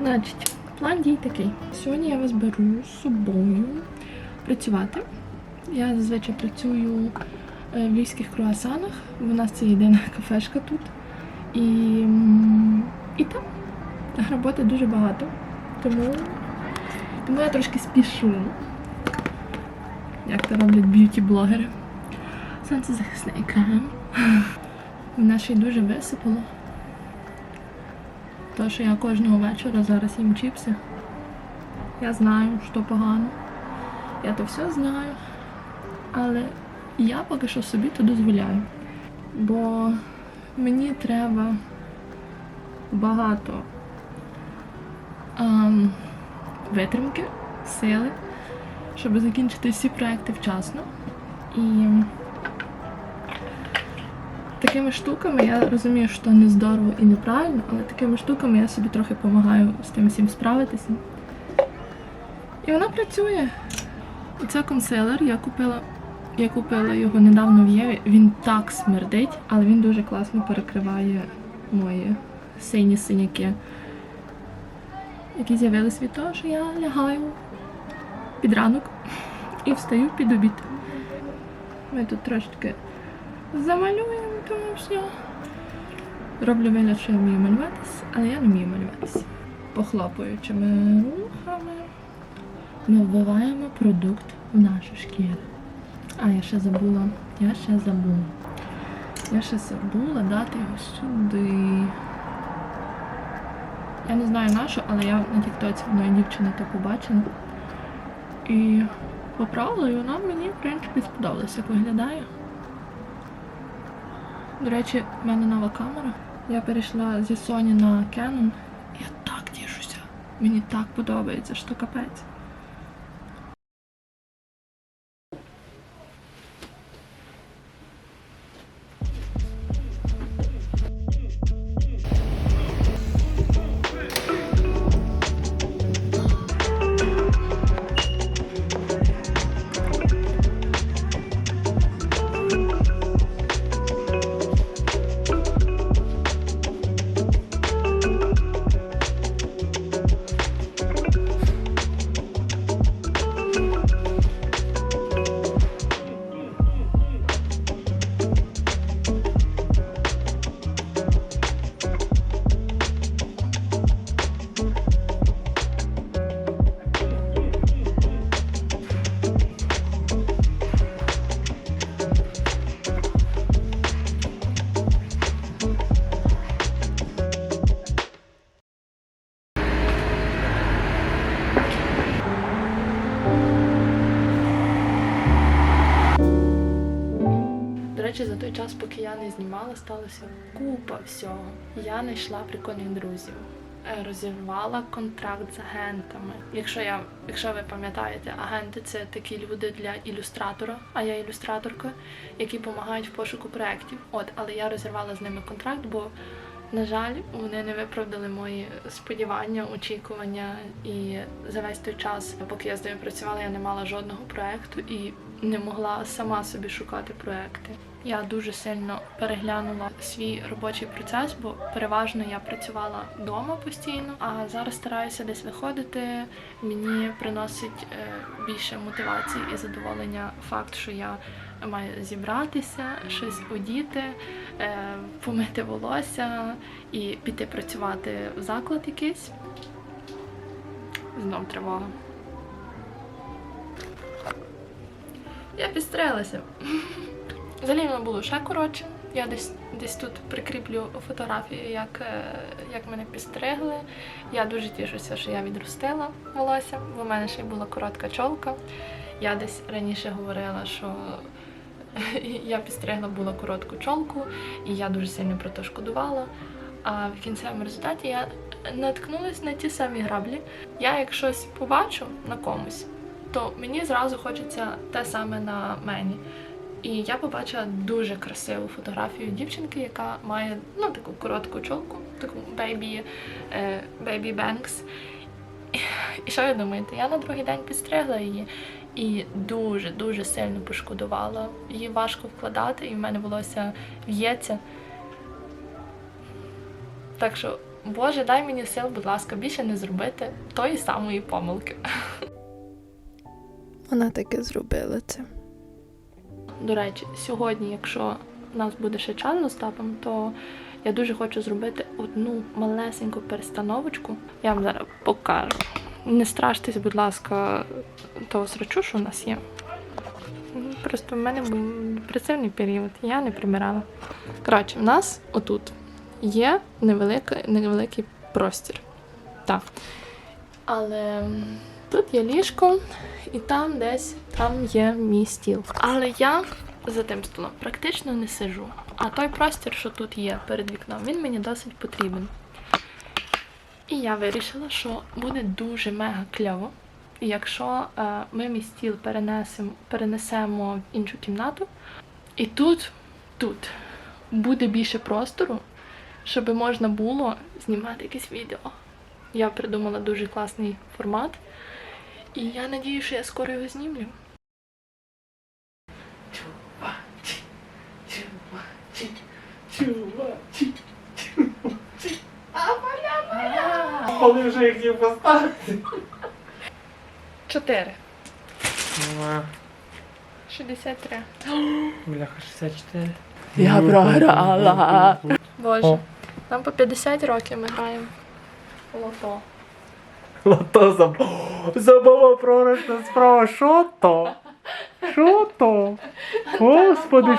Значить, план дій такий. Сьогодні я вас беру з собою працювати. Я зазвичай працюю е, в львівських круасанах. У нас це єдина кафешка тут. І, і там роботи дуже багато. Тому, тому я трошки спішу. Як то роблять б'юті-блогери. Сонцезахисний крем. Мене ще й дуже висипало. То, що я кожного вечора зараз їм чіпси. Я знаю, що погано. Я то все знаю. Але я поки що собі то дозволяю. Бо мені треба багато ем, витримки, сили, щоб закінчити всі проекти вчасно. І такими штуками я розумію, що не здорово і неправильно, але такими штуками я собі трохи допомагаю з тим всім справитися. І вона працює. Це консилер. Я купила, я купила його недавно в Єві. Він так смердить, але він дуже класно перекриває мої сині синяки, які з'явились від того, що я лягаю під ранок і встаю під обід. Ми тут трошечки замалюємо то все. Роблю вигляд, що я вмію малюватись, але я не вмію малюватись. Похлопуючими рухами ми вбиваємо продукт в нашу шкіру. А, я ще забула. Я ще забула. Я ще забула дати його сюди. Я не знаю на що, але я на тіктоці одної дівчини то побачила. І поправила, і вона мені, в принципі, сподобалась, як виглядає. До речі, в мене нова камера. Я перейшла зі Sony на Canon. Я так тішуся. Мені так подобається, що капець. Речі, за той час, поки я не знімала, сталося купа всього. Я знайшла прикольних друзів. е, Розірвала контракт з агентами. Якщо я, якщо ви пам'ятаєте, агенти це такі люди для ілюстратора, а я ілюстраторка, які допомагають в пошуку проєктів. От, але я розірвала з ними контракт, бо на жаль, вони не виправдали мої сподівання, очікування. І за весь той час, поки я з ними працювала, я не мала жодного проєкту і не могла сама собі шукати проекти. Я дуже сильно переглянула свій робочий процес, бо переважно я працювала вдома постійно, а зараз стараюся десь виходити. Мені приносить е, більше мотивації і задоволення факт, що я маю зібратися, щось одіти, е, помити волосся і піти працювати в заклад якийсь. Знов тривога. Я підстрелася. Взагалі воно було ще коротше. Я десь десь тут прикріплю фотографію, як, е, як мене підстригли. Я дуже тішуся, що я відростила волосся, бо в мене ще й була коротка чолка. Я десь раніше говорила, що я підстригла була коротку чолку, і я дуже сильно про те шкодувала. А в кінцевому результаті я наткнулася на ті самі граблі. Я як щось побачу на комусь, то мені зразу хочеться те саме на мені. І я побачила дуже красиву фотографію дівчинки, яка має ну, таку коротку чолку, таку бейбі, бейбі Бенкс. І що ви думаєте? Я на другий день підстригла її і дуже-дуже сильно пошкодувала. Її важко вкладати, і в мене волосся в'ється. Так що, Боже, дай мені сил, будь ласка, більше не зробити тої самої помилки. Вона таки зробила це. До речі, сьогодні, якщо нас буде ще час з Остапом, то я дуже хочу зробити одну малесеньку перестановочку. Я вам зараз покажу. Не страштесь, будь ласка, того срачу, що у нас є. Просто в мене був депресивний період, я не прибирала. Коротше, в нас отут є невелика, невеликий простір. Так. Але тут є ліжко, і там десь там є мій стіл. Але я за тим столом практично не сижу. А той простір, що тут є перед вікном, він мені досить потрібен. І я вирішила, що буде дуже мега кльово, якщо е, ми мій стіл перенесемо, перенесемо в іншу кімнату. І тут, тут буде більше простору, щоб можна було знімати якесь відео. Я придумала дуже класний формат. І я надію, що я скоро його знімлю. Коли вже їх не поставити. Чотири. 63. Бляха, 64. Я програла. Боже, нам по 50 років ми граємо. Лото. Лото заб... забава програшна справа. Що то? Що то? Господи,